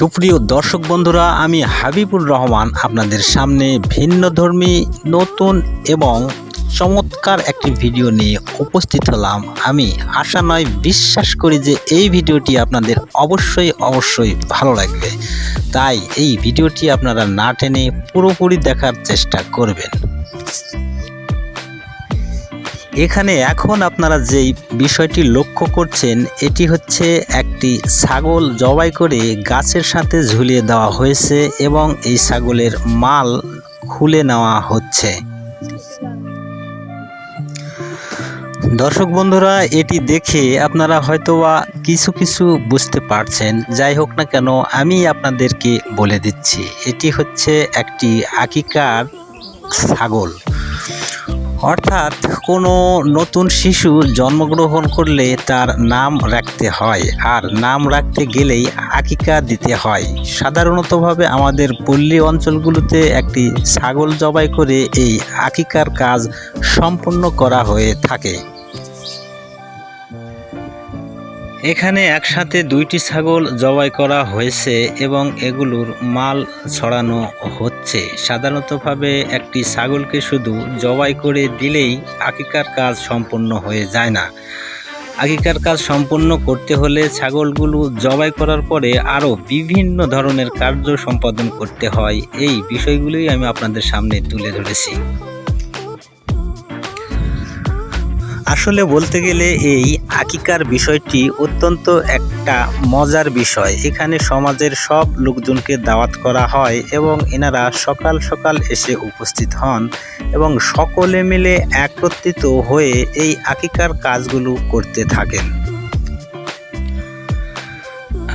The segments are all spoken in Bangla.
সুপ্রিয় দর্শক বন্ধুরা, আমি হাবিবুর রহমান আপনাদের সামনে ভিন্নধর্মী নতুন এবং চমৎকার একটি ভিডিও নিয়ে উপস্থিত হলাম। আমি আশা নয়, বিশ্বাস করি যে এই ভিডিওটি আপনাদের অবশ্যই অবশ্যই ভালো লাগবে। তাই এই ভিডিওটি আপনারা না টেনে পুরোপুরি দেখার চেষ্টা করবেন। এখানে এখন আপনারা যেই বিষয়টি লক্ষ্য করছেন, এটি হচ্ছে একটি ছাগল জবাই করে গাছের সাথে ঝুলিয়ে দেওয়া হয়েছে এবং এই ছাগলের মাল খুলে নেওয়া হচ্ছে। দর্শক বন্ধুরা, এটি দেখে আপনারা হয়তোবা কিছু কিছু বুঝতে পারছেন। যাই হোক না কেন, আমি আপনাদেরকে বলে দিচ্ছি, এটি হচ্ছে একটি আকিকার ছাগল। অর্থাৎ কোনো নতুন শিশু জন্মগ্রহণ করলে তার নাম রাখতে হয় আর নাম রাখতে গেলেই আকিকা দিতে হয়। সাধারণতভাবে আমাদের পল্লী অঞ্চলগুলোতে একটি ছাগল জবাই করে এই আকিকার কাজ সম্পন্ন করা হয়ে থাকে। এখানে একসাথে দুইটি ছাগল জবাই করা হয়েছে এবং এগুলোর মাল ছড়ানো হচ্ছে। সাধারণতভাবে একটি ছাগলকে শুধু জবাই করে দিলেই আকিকার কাজ সম্পন্ন হয়ে যায় না। আগিকার কাজ সম্পন্ন করতে হলে ছাগলগুলো জবাই করার পরে আরও বিভিন্ন ধরনের কার্য সম্পাদন করতে হয়। এই বিষয়গুলোই আমি আপনাদের সামনে তুলে ধরেছি। আসলে বলতে গেলে এই আকিকার বিষয়টি অত্যন্ত একটা মজার বিষয়। এখানে সমাজের সব লোকজনকে দাওয়াত করা হয় এবং এনারা সকাল সকাল এসে উপস্থিত হন এবং সকলে মিলে একত্রিত হয়ে এই আকিকার কাজগুলো করতে থাকেন।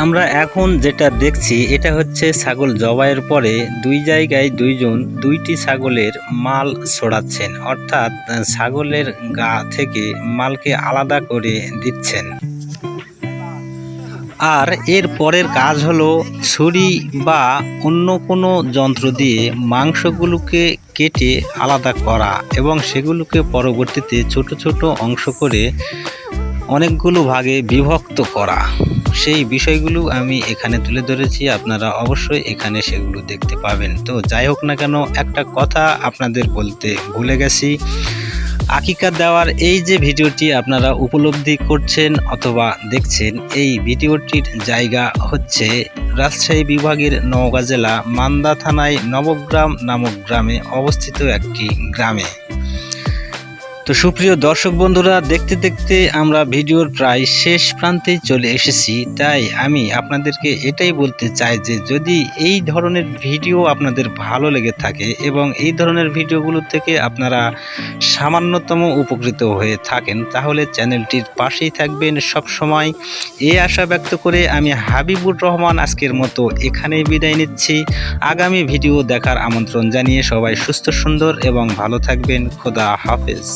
আমরা এখন যেটা দেখছি, এটা হচ্ছে ছাগল জবাইয়ের পরে দুই জায়গায় দুইজন দুইটি ছাগলের মাল ছড়াচ্ছেন। অর্থাৎ ছাগলের গা থেকে মালকে আলাদা করে দিচ্ছেন। আর এর পরের কাজ হলো ছুরি বা অন্য কোনো যন্ত্র দিয়ে মাংসগুলোকে কেটে আলাদা করা এবং সেগুলোকে পরবর্তীতে ছোট ছোট অংশ করে অনেকগুলো ভাগে বিভক্ত করা। সেই বিষয়গুলো আমি এখানে তুলে ধরেছি, আপনারা অবশ্যই এখানে সেগুলো দেখতে পাবেন। তো যাই হোক না কেন, একটা কথা আপনাদের বলতে ভুলে গেছি। আকিকা দেওয়ার এই যে ভিডিওটি আপনারা উপলব্ধি করছেন অথবা দেখছেন, এই ভিডিওটির জায়গা হচ্ছে রাজশাহী বিভাগের নওগাঁ জেলা মান্দা থানায় নবগ্রাম নামক গ্রামে অবস্থিত একটি গ্রামে। তো সুপ্রিয় দর্শক বন্ধুরা, দেখতে দেখতে আমরা ভিডিওর প্রায় শেষ প্রান্তে চলে এসেছি। তাই আমি আপনাদেরকে এটাই বলতে চাই যে, যদি এই ধরনের ভিডিও আপনাদের ভালো লেগে থাকে এবং এই ধরনের ভিডিওগুলো থেকে আপনারা সামান্যতম উপকৃত হয়ে থাকেন, তাহলে চ্যানেলটির পাশেই থাকবেন সব সময় এই আশা ব্যক্ত করে আমি হাবিবুর রহমান আজকের মতো এখানেই বিদায় নিচ্ছি। আগামী ভিডিও দেখার আমন্ত্রণ জানিয়ে সবাই সুস্থ, সুন্দর এবং ভালো থাকবেন। খোদা হাফেজ।